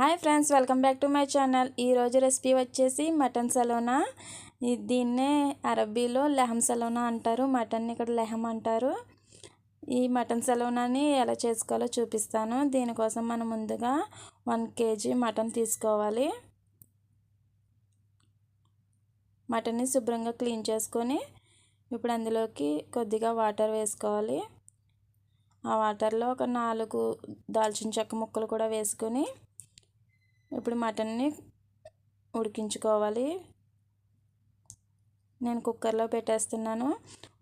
Hi friends welcome back to my channel. ఈరోజు recipe వచ్చేసి mutton సలోనా. దీన్నే అరబీలో లెహం సలోనా అంటారు. మటన్ ఇక్కడ లెహం అంటారు. ఈ మటన్ సలోనాని ఎలా చేసుకోవాలో చూపిస్తాను. దీనికోసం మనం ముందుగా వన్ కేజీ మటన్ తీసుకోవాలి. మటన్ని శుభ్రంగా క్లీన్ చేసుకొని ఇప్పుడు అందులోకి కొద్దిగా వాటర్ వేసుకోవాలి. ఆ వాటర్లో ఒక నాలుగు దాల్చిన చెక్క ముక్కలు కూడా వేసుకొని ఇప్పుడు మటన్ని ఉడికించుకోవాలి. నేను కుక్కర్లో పెట్టేస్తున్నాను.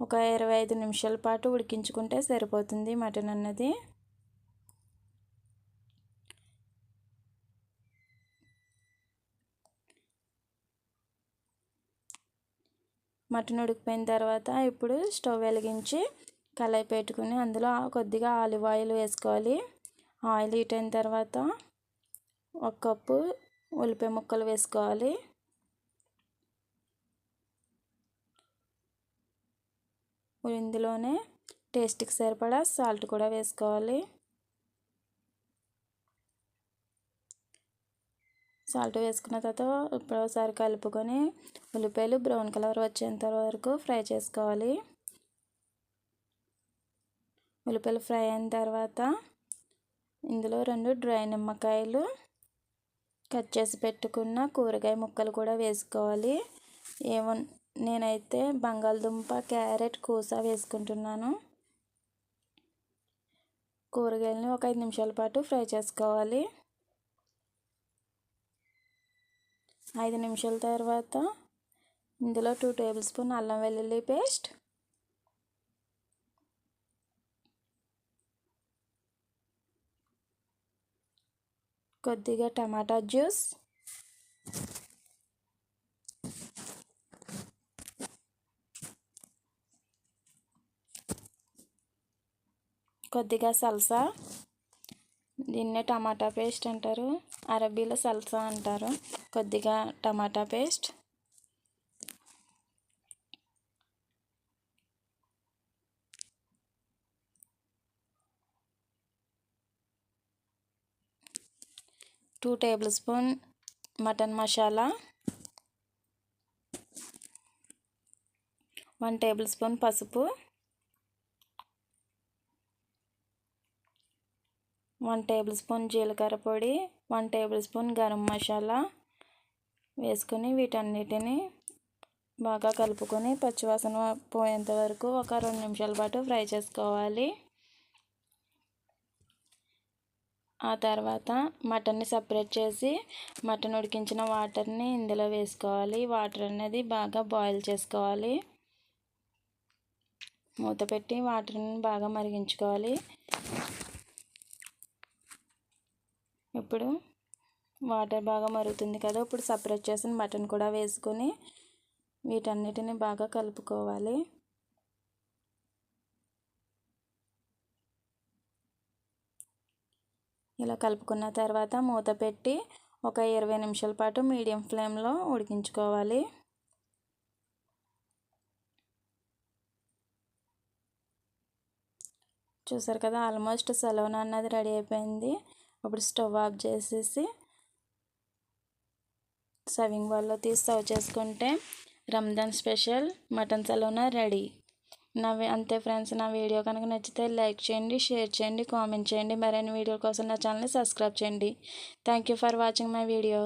ఒక ఇరవై ఐదు నిమిషాల పాటు ఉడికించుకుంటే సరిపోతుంది మటన్ అన్నది. మటన్ ఉడికిపోయిన తర్వాత ఇప్పుడు స్టవ్ వెలిగించి కళాయి పెట్టుకుని అందులో కొద్దిగా ఆలివ్ ఆయిల్ వేసుకోవాలి. ఆయిల్ హీట్ అయిన తర్వాత ఒక కప్పు ఉల్లిపాయ ముక్కలు వేసుకోవాలి. ఇందులోనే టేస్ట్కి సరిపడా సాల్ట్ కూడా వేసుకోవాలి. సాల్ట్ వేసుకున్న తర్వాత ఇప్పుడు ఒకసారి కలుపుకొని ఉల్లిపాయలు బ్రౌన్ కలర్ వచ్చేంత వరకు ఫ్రై చేసుకోవాలి. ఉల్లిపాయలు ఫ్రై అయిన తర్వాత ఇందులో రెండు డ్రై నిమ్మకాయలు కట్ చేసి పెట్టుకున్న కూరగాయ ముక్కలు కూడా వేసుకోవాలి. ఏమో నేనైతే బంగాళదుంప క్యారెట్ కూస వేసుకుంటున్నాను. కూరగాయలని ఒక ఐదు నిమిషాల పాటు ఫ్రై చేసుకోవాలి. ఐదు నిమిషాల తర్వాత ఇందులో టూ టేబుల్ స్పూన్ అల్లం వెల్లుల్లి పేస్ట్ కొద్దిగా టమాటా జ్యూస్. కొద్దిగా సల్సా. దీన్నే టమాటా పేస్ట్ అంటారు. అరబీలో సల్సా అంటారు. కొద్దిగా టమాటా paste. Two tablespoon mutton masala one tablespoon పసుపు వన్ టేబుల్ స్పూన్ జీలకర్ర పొడి one tablespoon garam masala వేసుకొని వీటన్నిటిని బాగా కలుపుకొని పచ్చివాసన పోయేంత వరకు ఒక రెండు నిమిషాల పాటు ఫ్రై చేసుకోవాలి. ఆ తర్వాత మటన్ని సపరేట్ చేసి మటన్ ఉడికించిన వాటర్ని ఇందులో వేసుకోవాలి. వాటర్ అనేది బాగా బాయిల్ చేసుకోవాలి. మూత పెట్టి వాటర్ని బాగా మరిగించుకోవాలి. ఇప్పుడు వాటర్ బాగా మరుగుతుంది కదా ఇప్పుడు సపరేట్ చేసిన మటన్ కూడా వేసుకొని వీటన్నిటిని బాగా కలుపుకోవాలి. ఇలా కలుపుకున్న తర్వాత మూత పెట్టి ఒక ఇరవై నిమిషాల పాటు మీడియం ఫ్లేమ్లో ఉడికించుకోవాలి. చూసారు కదా ఆల్మోస్ట్ సలోనా అన్నది రెడీ అయిపోయింది. ఇప్పుడు స్టవ్ ఆఫ్ చేసేసి సర్వింగ్ బౌల్లో తీసి సర్వ్ చేసుకుంటే రంజాన్ స్పెషల్ మటన్ సెలవున రెడీ. నా అంతే ఫ్రెండ్స్. నా వీడియో కనుక నచ్చితే లైక్ చేయండి షేర్ చేయండి కామెంట్ చేయండి. మరిన్ని వీడియో కోసం నా ఛానల్ని సబ్స్క్రైబ్ చేయండి. Thank you for watching my video.